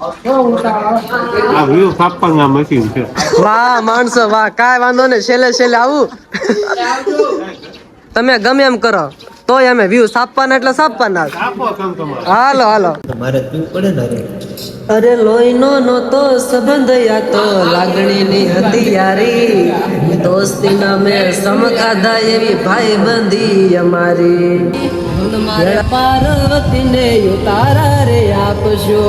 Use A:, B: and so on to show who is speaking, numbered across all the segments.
A: આ view કાપવાના machine છે.
B: વાહ માણસો વાહ કાંઈ વાંધો ને છેલ્લે છેલ્લે આવું. તમે ગમે એમ કરો. તોય અમે વ્યૂ સાપવાના એટલે સાપવાના જ.
A: કાપો કામ તમારે.
B: હાલો હાલો.
C: મારે પીવું પડે ને અરે.
B: લોહી લોહીનો નતો સંબંધ યા તો લાગણીની હતી યારી દોસ્તીના મેં સમકાધા એવી ભાઈ બંધી અમારી મારે પાર્વતીને ઉતારા રે આપશો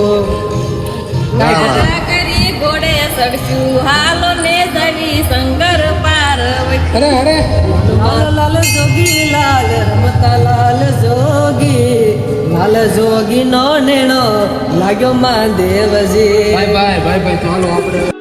D: કરી ઘોડે સડશું હાલો ને જવી શંકર પાર્વતી
B: લાલ લાલ જોગી લાલ રમતા લાલ જોગી. લાલ જોગી નો નેણો લાગ્યો માં Devji. Bye bye bye bye ચાલો આપણે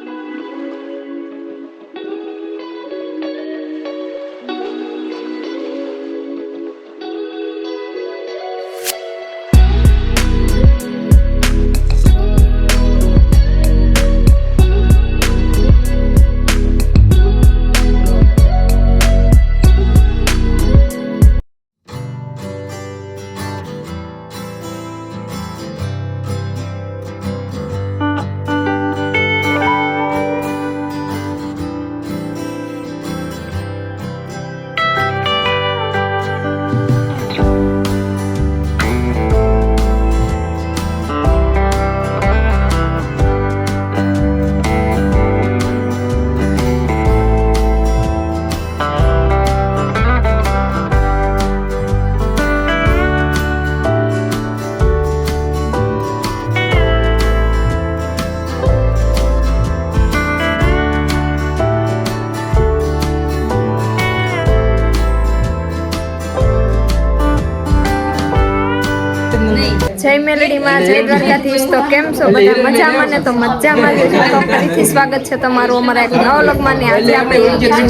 E: જય દ્વારકાધીશ. તો કેમ છો? બધા મજામાં ને? તો મજામાં. તો ફરીથી સ્વાગત છે તમારું અમારા એક નવા વ્લોગમાં. ને આજે આપણે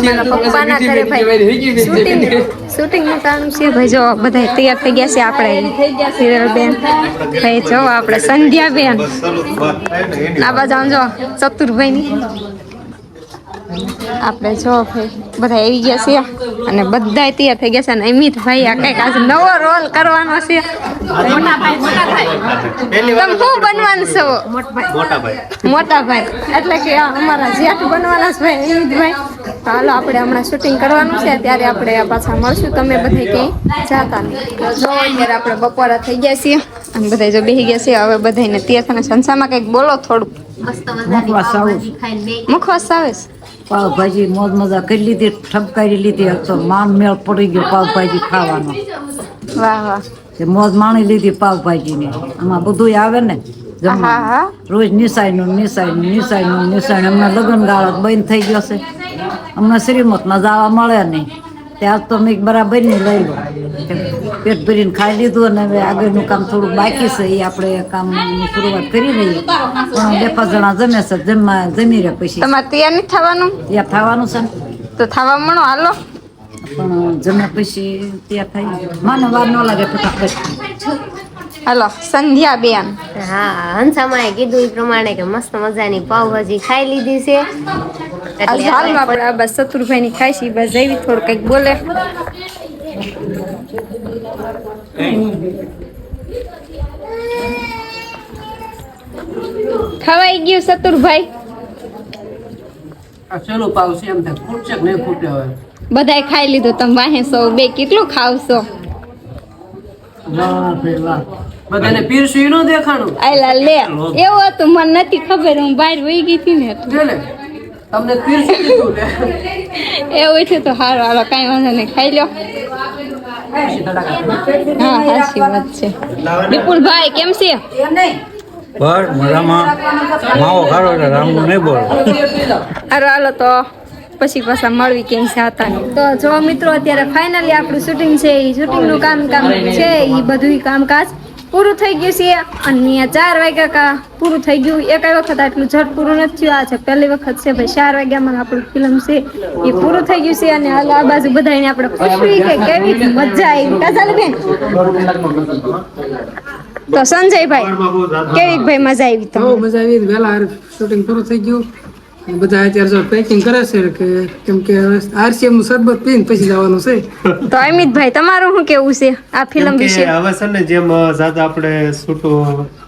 E: મારા પપ્પાના ઘરે ભાઈ શૂટિંગ શૂટિંગનું કામ છે. ભાઈ જો બધા તૈયાર થઈ ગયા છે આપણે. સિરલ બેન ભાઈ જો આપણે સંધ્યા બેન આ બાજુ આમ જો ચતુરભાઈની. આપણે જો ભાઈ બધા આવી ગયા છે. અને બધા તૈયાર થઈ ગયા છે. અને અમિત ભાઈ આ કંઈક આજે નવો રોલ કરવાનો છે. તમે શું બનવાનું છો?
A: મોટા ભાઈ
E: એટલે કે અમારા જેઠ બનવાના છે ભાઈ અમિતભાઈ હાલો આપણે હમણાં શૂટિંગ કરવાનું છે. ત્યારે આપણે પાછા મળશું. તમે બધા ક્યાંય જાતા જો અત્યારે આપણે બપોરા થઈ ગયા છીએ. અને બધા જો બેસી ગયા છે. હવે બધાને તીર્થ અને સંસામાં કંઈક બોલો થોડુંક. મુખવાસ આવે.
F: પાવભાજી મોજ મજા કરી લીધી ઠપકારી લીધી તો માન મેળ પડી ગયો પાવભાજી ખાવાનો.
E: વાહ વાહ.
F: તે મોજ માણી લીધી પાવભાજીની આમાં બધું આવે ને
E: હા
F: જમવાનું.
E: હા
F: રોજ નિસાયનું નિસાયનું નિસાયનું નિસાયનું અમને લગ્ન ગાળો બંધ થઈ ગયો છે. અમને શ્રીમતમાં જવા મળે નહીં. ત્યાં તો મેં બરાબર લઈ લો. પેટ ભરીને ખાઈ લીધું અને હવે આગળનું કામ થોડું બાકી છે એ આપણે કામની શરૂઆત કરી રહી પણ બે પાંચ જણા જમે છે જમવા જમી રહ્યા પછી.
E: તમારે તૈયાર નહીં થવાનું?
F: ત્યાં થવાનું છે.
E: તો થવા મળો હાલો.
F: પણ જમ્યા પછી ત્યાં થાય. માને વાર ન લાગે ફટાફટ.
E: હાલો સંધ્યા બેન.
D: હા હંસામાએ કીધું એ પ્રમાણે કે મસ્ત મજાની પાવભાજી ખાઈ લીધી છે.
E: હાલમાં આપણે આ બસ શત્રુભાઈ ની ખાઈ છે બસ જઈવી થોડું કંઈક બોલે. ખવાઈ ગયું સતુરભાઈ.
B: આ ચલો પાવ છે એમ થાય. ખૂટશે કે નહીં ખૂટે હવે?
E: બધાય ખાઈ લીધું. તમે વાહે સો બે કેટલું ખાવશો?
B: બધાને પીરસું ઈ દેખાણું?
E: આયલા લે. એવું હતું મને નથી ખબર હું બહાર વહી ગઈ હતી ને
B: ને તમને પીરસી દીધું
E: એવું છે તો હારો હાલો કાંઈ વાંધો નહીં. ખાઈ લો હા સાચી વાત છે વિપુલભાઈ કેમ છે?
G: બસ મજામાં. માવો ખારો એટલે રામનું નહીં બોલ.
E: હારું હાલો તો પછી પાછા મળવી કેમ છે નહીં તો જો મિત્રો અત્યારે ફાઇનલી આપણું શૂટિંગ છે એ શૂટિંગનું કામ કામ છે એ બધું કામકાજ. પૂરું થઈ ગયું છે. અને ચાર વાગ્યા કા પૂરું થઈ ગયું. એક વખત આટલું ઝટ પૂરું નથી થયું. આ છે પહેલી વખત છે ભાઈ. ચાર વાગ્યામાં આપણું ફિલ્મ છે. એ પૂરું થઈ ગયું છે અને હાલ આ બાજુ બધાને આપણે પૂછવી કે કેવી મજા આવી. કાજલ બેન? તો સંજયભાઈ, કેવી ભાઈ? મજા આવી તો?
B: મજા આવી. વેલા શૂટિંગ પૂરું થઈ ગયું.
H: બધા અત્યારે જો પેકિંગ કરે છે કે કેમ કે આરસીએમનું શરબત પીને પછી જવાનું છે.
E: તો અમિતભાઈ તમારું શું કેવું છે આ ફિલ્મ વિશે?
A: હવે છે ને જેમ ઝાઝા આપણે શૂટો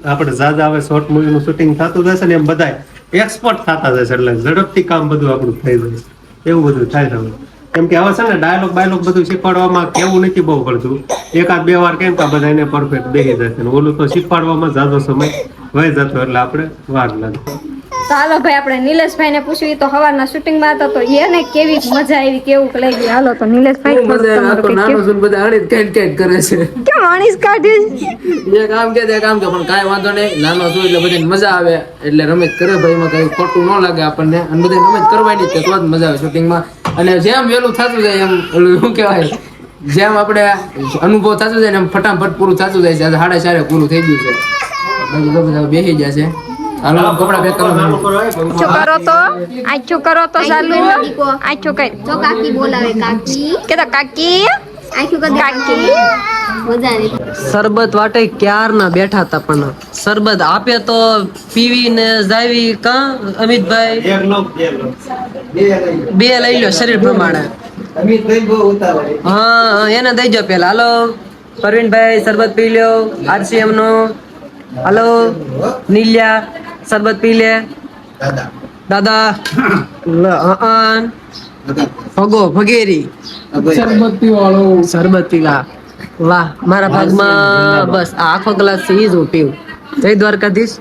A: આપણે ઝાઝા હવે શોર્ટ મૂવી નું શૂટિંગ થતું જશે ને એમ બધા એક્સપર્ટ થતા જશે એટલે ઝડપથી કામ બધું આપણું થઈ જાય. એવું બધું થાય છે હવે. કેમ કે હવે છે ને ડાયલોગ બાયલોગ બધું શીખવાડવામાં કેવું નથી બહુ પડતું. એકાદ બે વાર કેમ કે આ બધા એને પરફેક્ટ બેસી જશે ઓલું તો શીખવાડવામાં ઝાઝો સમય વહી જતો એટલે આપણે વાર લાગે.
E: તો હાલો ભાઈ આપણે નિલેશભાઈ ને પૂછ્યું તો સવારના શૂટિંગમાં હતા તો એને કેવી મજા આવી કેવું લાગ્યું? હાલો તો નીલેશભાઈ
H: નાનો સુન બધા આડી કેટ કેટ કરે છે?
E: કેમ અણીસ કાઢી?
H: એક કામ કે તે કામ કે પણ કાંઈ વાંધો નહીં. નાનો છું એટલે બધાને મજા આવે. એટલે રમેશ કરે ભાઈ એમાં કઈ ખોટું ન લાગે આપણને. અને બધા રમેશ કરવાની છે તો જ મજા આવે શૂટિંગમાં. અને જેમ વહેલું થતું જાય એમ ઓલું શું કહેવાય? જેમ આપણે અનુભવ થતો જાય ને એમ ફટાફટ પૂરું થતું જાય છે. સાડા ચારે પૂરું થઈ ગયું છે. બાકી તો બધા બેસી છે. હાલો કપડા પેક કરવા
E: આછો કરો તો. આછો કરો તો ચાલુ. આછો કઈ.
I: તો કાકી બોલાવે કાકી.
E: કે તો કાકી.
I: આખું કદ
E: કાકી
B: શરબત વાટે ક્યારના બેઠા હતા પણ. શરબત આપે તો પીવી ને જાવી કા અમિતભાઈ?
A: બે
B: લઈ લો. શરીર પ્રમાણે. હા, એને દઈ જો પેલા. હાલો. પરવીનભાઈ શરબત પી લ્યો. આરસીએમ નો. હલો. નીલ્યા. શરબત પી લે.
C: દાદા.
B: અન. ભગો ભગેરી.
H: શરબત પીવાળો.
B: શરબત પીવા વાહ મારા ભાગમાં બસ આ આખો ગ્લાસ છે ઈ જ હું પીવું જય દ્વારકાધીશ.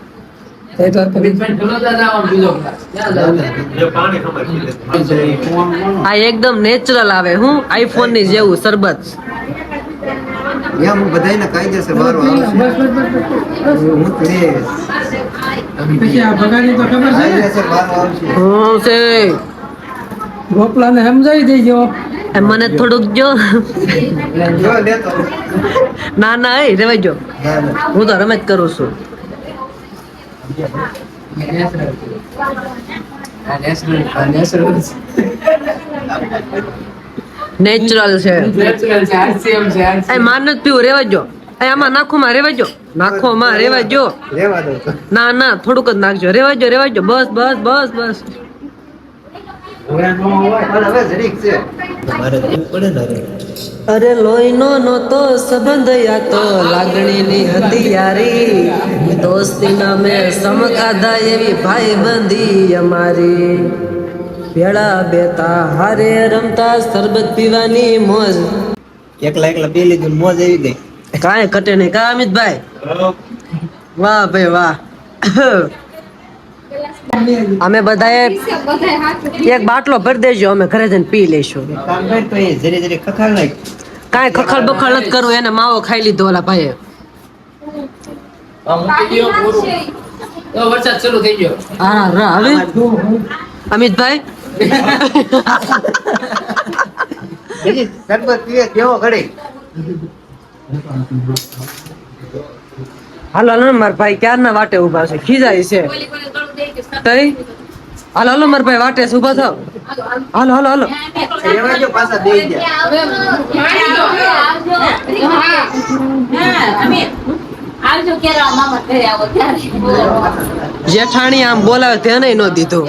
B: આ એકદમ નેચરલ આવે હું આઈફોનની જેવું શરબત.
C: હું બધાયને કાયદેસર વારો આવશે હું
H: પછી આ ભગાની તો ખબર છે?
B: હું છે.
H: ગોપલાને સમજાવી દેજો.
B: એ મને થોડુંક જો.
C: જો
B: ના ના એ રેવાઈ જો. હું તો રમત કરું છું. નેચરલ છે.
H: નેચરલ છે. આરસીએમ છે
B: એ માનત નથી પીવું રેવા જો. એ આમાં નાખો માં રેવા જો નાખો માં રેવા જો
C: લેવા દો. તો
B: ના ના થોડુંક જ નાખજો. રેવા જો રેવા જો બસ બસ બસ બસ. અરે લોહીનો નહોતો સંબંધ યા તો લાગણીની હતી યારી દોસ્તીના મેં સમકાધા એવી ભાઈ બંધી અમારી. ભેળા બેતા હારે રમતા શરબત પીવાની મોજ.
C: એકલા એકલા પી લીધું મોજ આવી ગઈ.
B: કાંઈ કટે નહીં. કા અમિતભાઈ? વાહ ભાઈ વાહ. અમે બધાએ એક બાટલો ભરી દેજો, અમે ઘરે જઈને પી લઈશું. કાંઈ ખખડ બખડ નથી કરવું, એને માવો ખાઈ લીધો ઓલા ભાઈએ.
H: વરસાદ શરૂ થઈ ગયો
B: હા હવે અમિતભાઈ હાલો હાલો માર ભાઈ ક્યારના વાટે ઊભા છે? ખીજાય છે. તઈ? હાલો હાલો, માર ભાઈ વાટે ઊભા થાવ. હાલો હાલો હાલો. જેઠાણી આમ બોલાવે, તેને ન દીધું.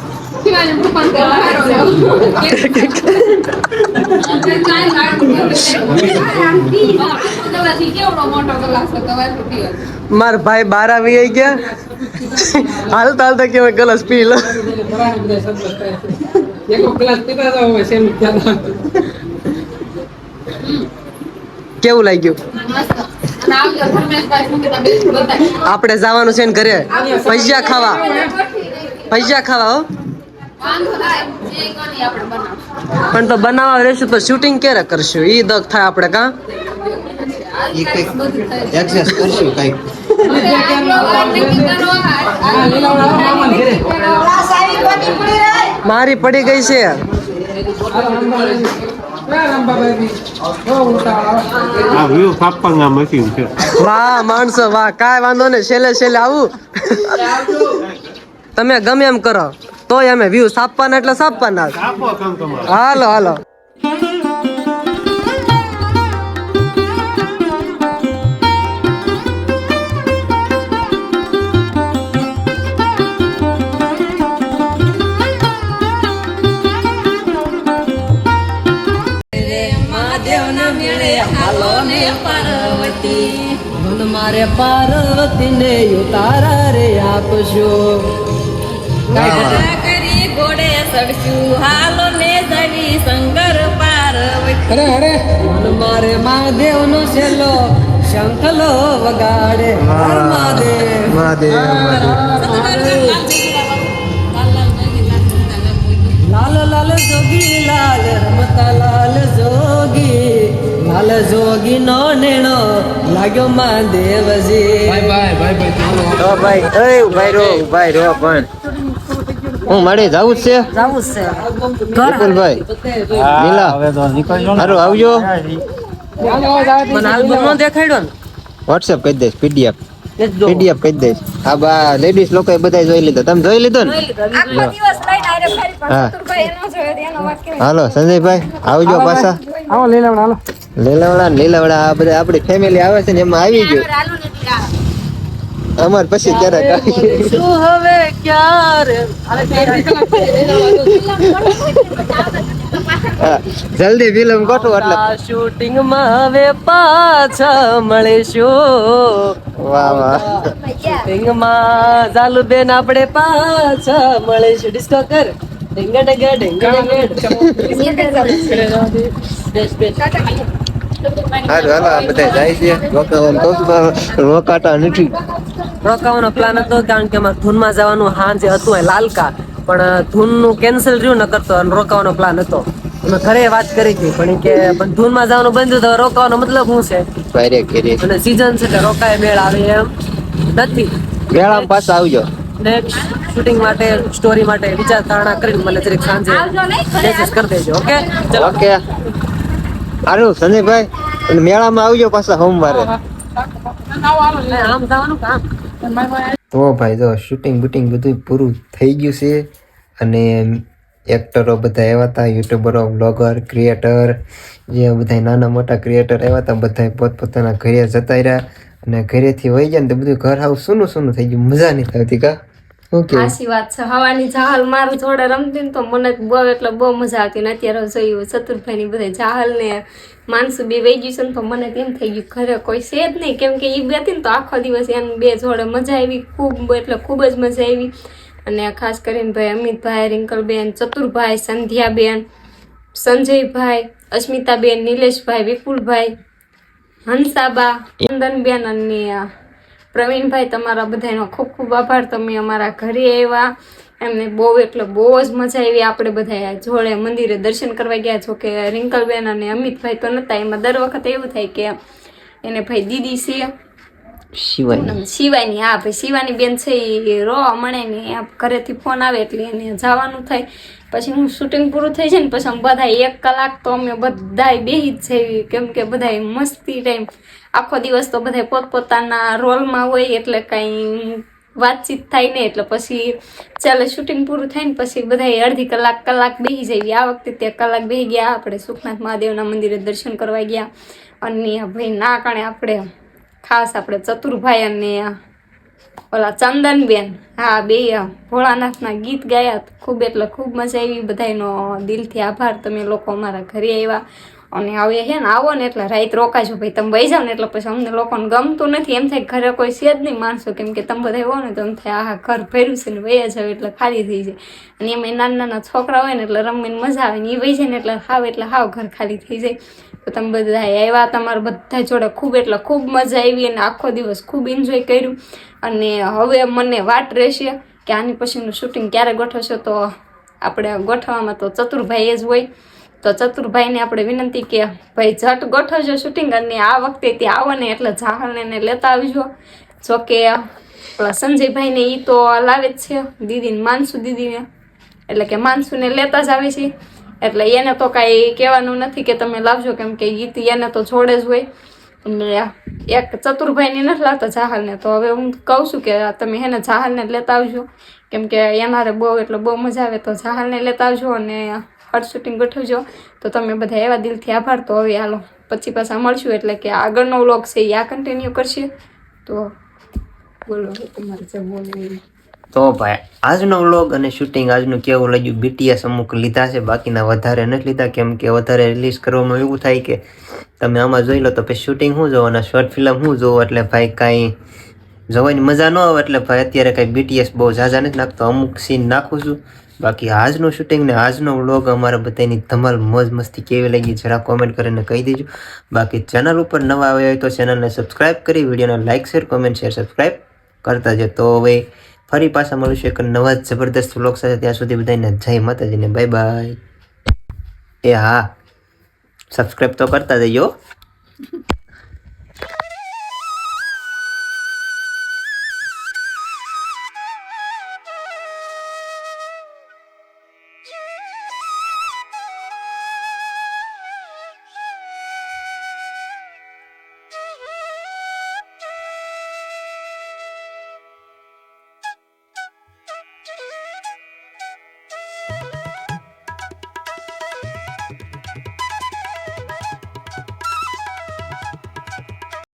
B: મારા ભાઈ બાર આવી ગયા. હાલતા હાલતા કેવાય ગલાસ પી લો. કેવું લાગ્યું? આપણે જવાનું છે ને ઘરે. પૈસા ખાવા. પૈસા ખાવા, હો. પણ તો બનાવવા રહેશું તો શૂટિંગ ક્યારે કરશું? ઈ દક થાય આપણે કા?
C: એ કંઈક એક્સેસ કરશું કંઈક.
B: મારી પડી ગઈ છે. વાહ માણસો વાહ. કાંઈ વાંધો નહીં. છેલ્લે છેલ્લે આવું. તમે ગમે એમ કરો. તોય અમે વ્યૂ સાપવાના એટલે સાપવાના હાલો હાલો
D: મહાદેવના મેળે હાલો ને પાર્વતી
B: મારે પાર્વતી ને ઉતારા રે આપશો
D: ચડશું હાલો ને જવી શંકર પાર્વતી
B: મન મારે મહાદેવ નો છેલ્લો શંખલો વગાડે. મહાદેવ.
C: મહાદેવ
B: લાલ લાલ જોગી લાલ રમતા લાલ જોગી. લાલ જોગી નો નેણો લાગ્યો મહાદેવજી.
C: ભાઈ ભાઈ ભાઈ ભાઈ રો ભાઈ રો પણ. હું મળે જવું જ છે.
F: જવું જ છે.
C: વિપુલભાઈ નીલા. હારું આવજો. વોટ્સએપ કરી દઈશ પીડીએફ. પીડીએફ કરી દઈશ. આ બા લેડીઝ લોકોએ બધા જોઈ લીધો. તમે જોઈ લીધો ને?
E: આખો દિવસ લઈને આરે ફરી પણ
C: હા.
E: ચતુરભાઈ એનો જોયો તો એનો વાત કેવાય.
C: હાલો સંજયભાઈ આવજો પાછા.
H: આવો લઈ હાલો.
C: લીલાવડા લીલાવડા આ બધા આપણી ફેમિલી આવે છે ને એમાં આવી ગયું.
E: હાલો ને ત્યાં.
C: અમાર પછી ક્યારેક
B: શું હવે ક્યારે
C: જલ્દી ફિલ્મ ગોઠવો એટલે
B: શૂટિંગમાં હવે પાછા મળીશું
C: વાહ વાહ
B: શૂટિંગમાં ચાલુ બેન આપણે પાછા મળીશું ડિસ્કો કર ઢેંગ ઢેંગ ઢેંગ બેસ બેસ
C: હારું હાલો બધા જાય છે રોકાતા નથી
B: રોકાવાનો પ્લાન હતો કારણ કે અમારે ધૂનમાં જવાનું હાંજે હતું એ લાલકા. પણ ધૂનનું કેન્સલ રહ્યું ન કરતો અને રોકાવાનો પ્લાન હતો. અમે ઘરે વાત કરી હતી પણ કે ધૂનમાં જવાનું બંધ તો રોકાવાનો મતલબ શું છે? અને સીઝન છે એટલે રોકાય મેળ આવે એમ. નથી.
C: મેળામાં પાછા આવજો.
B: નેક્સ્ટ શૂટિંગ માટે સ્ટોરી માટે વિચાર ધારણા કરીને મને જરીક સાંજે મેસેજ કરી દેજો ઓકે ચલો.
C: ઓકે. હારું સંજયભાઈ અને મેળામાં આવજો પાછા સોમવારે.
B: આમ જવાનું કામ.
C: તો ભાઈ જો શૂટિંગ બુટિંગ બધું પૂરું થઈ ગયું છે. અને એક્ટરો બધા આવ્યા હતા યુટ્યુબરો બ્લોગર ક્રિએટર જે બધા નાના મોટા ક્રિએટર આવ્યા હતા બધા પોતપોતાના ઘરે જતા રહ્યા. અને ઘરેથી વહી ગયા ને તો બધું ઘર હાવ સૂનું સૂનું થઈ ગયું. મજા નહીં આવતી કા? શું કેવું
E: સાચી વાત છે. હવાની જાહલ મારું જોડે રમતી તો મને બહુ એટલે બહુ મજા આવતી ને અત્યારે જોયું ચતુરભાઈ ની બધા જાહલ ને માણસું બે વહી ગયું છે ને તો મને તેમ થઈ ગયું ઘરે કોઈ છે જ નહીં. કેમ કે એ બે તો આખો દિવસ એમ બે જોડે મજા આવી, ખૂબ એટલે ખૂબ જ મજા આવી. અને ખાસ કરીને ભાઈ અમિતભાઈ, રિંકલબેન, ચતુરભાઈ, સંધ્યાબેન, સંજયભાઈ, અસ્મિતાબેન, નિલેશભાઈ, વિપુલભાઈ, હંસાબા ચંદનબેન અને પ્રવીણભાઈ, તમારા બધાનો ખૂબ ખૂબ આભાર. તમે અમારા ઘરે આવ્યા. એમને બહુ એટલે બહુ જ મજા આવી. આપણે બધા જોડે મંદિરે દર્શન કરવા ગયા. છો કે રિંકલબેન અને અમિતભાઈ તો નહોતા એમાં દર વખતે એવું થાય કે એને ભાઈ દીદી છે. શિવાની હા, ભાઈ, શિવાની બેન છે એ રોવા મળે ને ઘરેથી ફોન આવે એટલે એને જવાનું થાય. પછી હું શૂટિંગ પૂરું થઈ જાય ને પછી અમે બધા એક કલાક તો અમે બધા બેહી જ જઈએ. કેમ કે બધા મસ્તી ટાઈમ. આખો દિવસ તો બધા પોતપોતાના રોલમાં હોય એટલે કાંઈ વાતચીત થાય નહીં. એટલે પછી ચાલે શૂટિંગ પૂરું થાય ને પછી બધા અડધી કલાક કલાક બેસી જઈએ. આ વખતે ત્યાં કલાક બેસી ગયા. આપણે સુખનાથ મહાદેવના મંદિરે દર્શન કરવા ગયા. અને ભાઈ ના કારણે આપણે ખાસ આપણે ચતુરભાઈ અને ઓલા ચંદનબેન, હા, બે ભોળાનાથના ગીત ગાયા ખૂબ એટલે ખૂબ મજા આવી. બધાનો દિલથી આભાર. તમે લોકો અમારા ઘરે આવ્યા અને હવે છે ને આવો ને એટલે રાત રોકાજો ભાઈ. તમે વહી જાઓ ને એટલે પછી અમને લોકોને ગમતું નથી. એમ થાય ઘરે કોઈ છે જ નહીં માણસો. કેમ કે તમે બધા હો ને તો એમ થાય આહા, ઘર ભર્યું છે ને વહી જાવ એટલે ખાલી થઈ જાય. અને એમાં નાના નાના છોકરા હોય ને એટલે રમવાની મજા આવે ને એ વહી જાય ને એટલે હાવ એટલે હાવ ઘર ખાલી થઈ જાય. તો તમે બધા આવ્યા, તમારા બધા જોડે ખૂબ એટલે ખૂબ મજા આવી અને આખો દિવસ ખૂબ એન્જોય કર્યું. અને હવે મને વાટ રહેશે કે આની પછીનું શૂટિંગ ક્યારે ગોઠવશો તો આપણે ગોઠવવામાં તો ચતુરભાઈ જ હોય. તો ચતુરભાઈને આપણે વિનંતી કે ભાઈ, ઝટ ગોઠવજો શૂટિંગ અને આ વખતે ત્યાં આવો ને એટલે એને લેતા આવજો. જો કે પેલા સંજયભાઈને એ તો લાવે જ છે. દીદીને માનસુ દીદીને. એટલે કે માનસુને લેતા જ આવે છે. એટલે એને તો કાંઈ કહેવાનું નથી કે તમે લાવજો, કેમ કે ગીત એને તો જોડે જ હોય. અને એક ચતુરભાઈની નથી લાવતા જાહલને. તો હવે હું કહું છું કે તમે હેને જાહલને લેતા આવજો. કેમ કે એનારે બહુ, એટલે બહુ મજા આવે તો જાહલને લેતા આવજો અને હર શૂટિંગ ગોઠવજો. તો તમે બધા એવા દિલથી આભાર. તો હવે હાલો, પછી પાછા મળશું. એટલે કે આગળનો વ્લોગ છે એ આ કન્ટિન્યુ કરશે. તો બોલો, તમારે જે બોલવું.
C: તો ભાઈ, આજનો વ્લોગ અને શૂટિંગ આજનું કેવું લાગ્યું? બીટીએસ અમુક લીધા છે, બાકીના વધારે નથી લીધા. કેમ કે વધારે રિલીઝ કરવામાં એવું થાય કે તમે આમાં જોઈ લો તો પછી શૂટિંગ શું જોવો અને શોર્ટ ફિલ્મ શું જોવો એટલે ભાઈ કાંઈ જોવાની મજા ન આવે, એટલે ભાઈ અત્યારે કાંઈ બીટીએસ બહુ ઝાઝા નથી નાખતો. અમુક સીન નાખું છું. બાકી આજનું શૂટિંગ ને આજનો વ્લોગ અમારા બધાની ધમાલ, મોજ, મસ્તી કેવી લાગી જરા કોમેન્ટ કરીને કહી દેજો. બાકી ચેનલ ઉપર નવા આવ્યા હોય તો ચેનલને સબસ્ક્રાઈબ કરી, વિડીયોને like share comment share subscribe કરતા જ તો હવે ફરી પાછા મળીશું એક નવા જબરદસ્ત વ્લોગ સાથે. ત્યાં સુધી બધાને જય માતાજીને બાય બાય એ હા સબસ્ક્રાઇબ તો કરતા જજો.